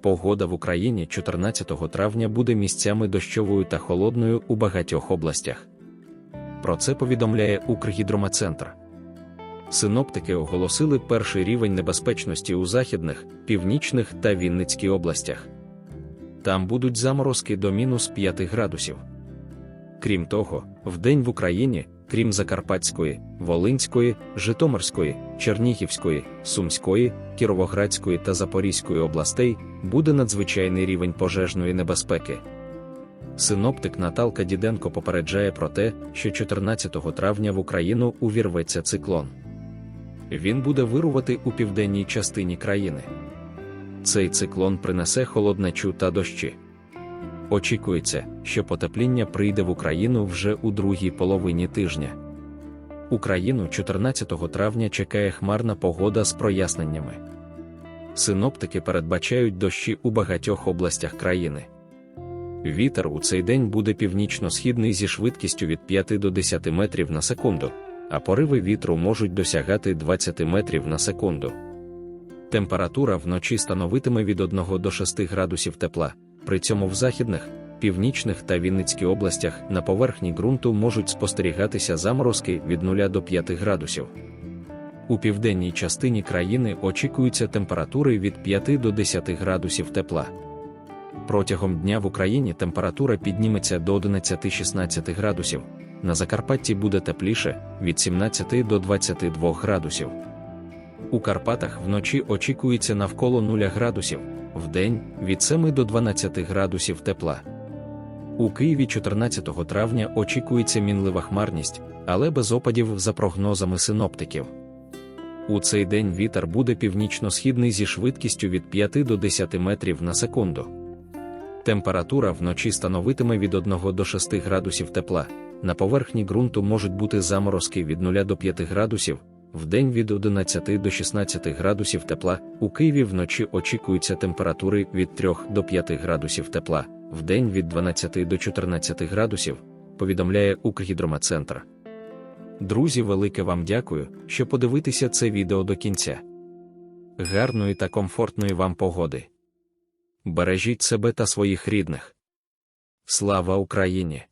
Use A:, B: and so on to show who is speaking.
A: Погода в Україні 14 травня буде місцями дощовою та холодною у багатьох областях. Про це повідомляє Укргідромецентр. Синоптики оголосили перший рівень небезпечності у західних, північних та Вінницькій областях. Там будуть заморозки до мінус 5 градусів. Крім того, вдень в Україні, крім Закарпатської, Волинської, Житомирської, Чернігівської, Сумської, Кіровоградської та Запорізької областей буде надзвичайний рівень пожежної небезпеки. Синоптик Наталка Діденко попереджає про те, що 14 травня в Україну увірветься циклон. Він буде вирувати у південній частині країни. Цей циклон принесе холоднечу та дощі. Очікується, що потепління прийде в Україну вже у другій половині тижня. Україну 14 травня чекає хмарна погода з проясненнями. Синоптики передбачають дощі у багатьох областях країни. Вітер у цей день буде північно-східний зі швидкістю від 5 до 10 метрів на секунду, а пориви вітру можуть досягати 20 метрів на секунду. Температура вночі становитиме від 1 до 6 градусів тепла, при цьому в західних, північних та Вінницькій областях на поверхні ґрунту можуть спостерігатися заморозки від 0 до 5 градусів. У південній частині країни очікуються температури від 5 до 10 градусів тепла. Протягом дня в Україні температура підніметься до 11-16 градусів, на Закарпатті буде тепліше від 17 до 22 градусів. У Карпатах вночі очікується навколо 0 градусів, вдень від 7 до 12 градусів тепла. У Києві 14 травня очікується мінлива хмарність, але без опадів за прогнозами синоптиків. У цей день вітер буде північно-східний зі швидкістю від 5 до 10 метрів на секунду. Температура вночі становитиме від 1 до 6 градусів тепла. На поверхні ґрунту можуть бути заморозки від 0 до 5 градусів, вдень від 11 до 16 градусів тепла. У Києві вночі очікуються температури від 3 до 5 градусів тепла, вдень від 12 до 14 градусів, повідомляє Укргідромецентр. Друзі, велике вам дякую, що подивитеся це відео до кінця. Гарної та комфортної вам погоди. Бережіть себе та своїх рідних. Слава Україні!